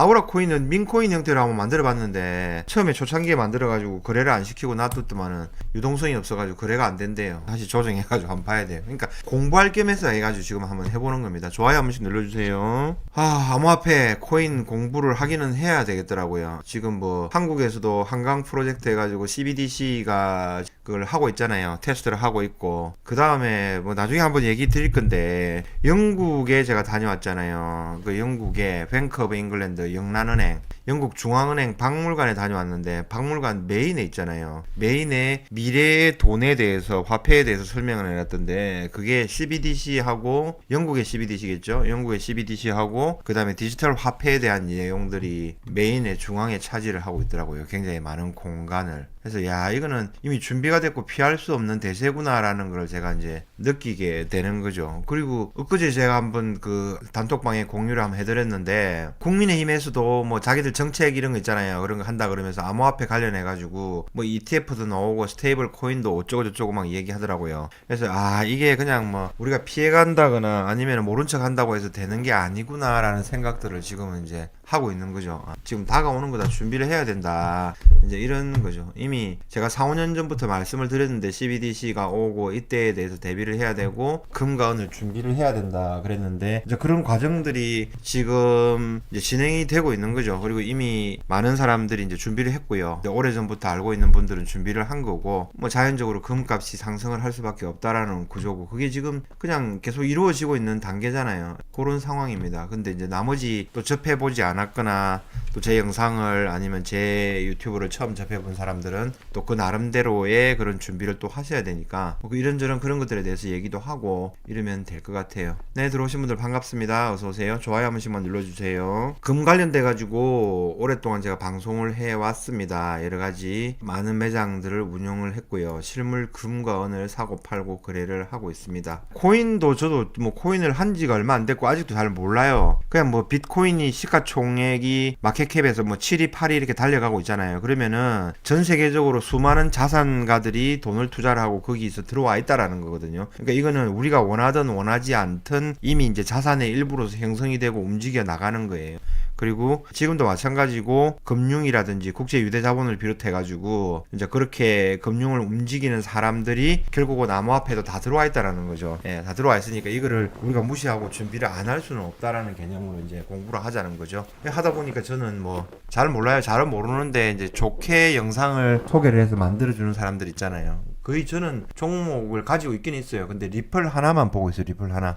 아우라 코인은 민코인 형태로 한번 만들어 봤는데 처음에 초창기에 만들어 가지고 거래를 안 시키고 놔뒀더만은 유동성이 없어 가지고 거래가 안 된대요. 다시 조정해 가지고 한번 봐야 돼요. 그러니까 공부할 겸해서 해 가지고 지금 한번 해 보는 겁니다. 좋아요 한 번씩 눌러 주세요. 아, 암호화폐 코인 공부를 하기는 해야 되겠더라고요. 지금 뭐 한국에서도 한강 프로젝트 해 가지고 CBDC가 그걸 하고 있잖아요. 테스트를 하고 있고. 그 다음에 뭐 나중에 한번 얘기 드릴 건데, 영국에 제가 다녀왔잖아요. 그 영국의 뱅크 오브 잉글랜드 영란은행, 영국 중앙은행 박물관에 다녀왔는데, 박물관 메인에 있잖아요. 메인에 미래의 돈에 대해서, 화폐에 대해서 설명을 해놨던데, 그게 CBDC하고, 영국의 CBDC겠죠? 영국의 CBDC하고, 그 다음에 디지털 화폐에 대한 내용들이 메인의 중앙에 차지를 하고 있더라고요. 굉장히 많은 공간을. 그래서 야 이거는 이미 준비가 됐고 피할 수 없는 대세구나라는 걸 제가 이제 느끼게 되는 거죠. 그리고 엊그제 제가 한번 그 단톡방에 공유를 한번 해드렸는데 국민의힘에서도 뭐 자기들 정책 이런 거 있잖아요. 그런 거 한다 그러면서 암호화폐 관련해 가지고 뭐 ETF도 나오고 스테이블 코인도 어쩌고 저쩌고 막 얘기하더라고요. 그래서 아 이게 그냥 뭐 우리가 피해간다거나 아니면 모른 척 한다고 해서 되는 게 아니구나라는 생각들을 지금은 이제 하고 있는 거죠. 아, 지금 다가오는 거 다 준비를 해야 된다. 이제 이런 거죠. 이미 제가 4, 5년 전부터 말씀을 드렸는데 CBDC가 오고 이때에 대해서 대비를 해야 되고 금과 은을 준비를 해야 된다 그랬는데 이제 그런 과정들이 지금 이제 진행이 되고 있는 거죠. 그리고 이미 많은 사람들이 이제 준비를 했고요. 오래 전부터 알고 있는 분들은 준비를 한 거고 뭐 자연적으로 금값이 상승을 할 수밖에 없다라는 구조고 그게 지금 그냥 계속 이루어지고 있는 단계잖아요. 그런 상황입니다. 근데 이제 나머지 또 접해 보지 않았거나 또 제 영상을 아니면 제 유튜브를 처음 접해 본 사람들은 또 그 나름대로의 그런 준비를 또 하셔야 되니까 뭐 이런저런 그런 것들에 대해서 얘기도 하고 이러면 될 것 같아요. 네 들어오신 분들 반갑습니다. 어서 오세요. 좋아요 한 번씩만 눌러주세요. 금 관련돼 가지고 오랫동안 제가 방송을 해 왔습니다. 여러 가지 많은 매장들을 운영을 했고요. 실물 금과 은을 사고 팔고 거래를 하고 있습니다. 코인도 저도 뭐 코인을 한 지가 얼마 안 됐고 아직도 잘 몰라요. 그냥 뭐 비트코인이 시가총액이 마켓캡에서 뭐 7위, 8위 이렇게 달려가고 있잖아요. 그러면은 전 세계적으로 수많은 자산가들이 돈을 투자를 하고 거기서 들어와 있다라는 거거든요. 그러니까 이거는 우리가 원하든 원하지 않든 이미 이제 자산의 일부로서 형성이 되고 움직여 나가는 거예요. 그리고 지금도 마찬가지고 금융이라든지 국제 유대 자본을 비롯해 가지고 이제 그렇게 금융을 움직이는 사람들이 결국은 암호화폐도 다 들어와 있다라는 거죠. 예, 다 들어와 있으니까 이거를 우리가 무시하고 준비를 안 할 수는 없다라는 개념으로 이제 공부를 하자는 거죠. 하다 보니까 저는 뭐 잘 몰라요. 잘은 모르는데 이제 좋게 영상을 소개를 해서 만들어 주는 사람들 있잖아요. 거의 저는 종목을 가지고 있긴 있어요. 근데 리플 하나만 보고 있어요. 리플 하나.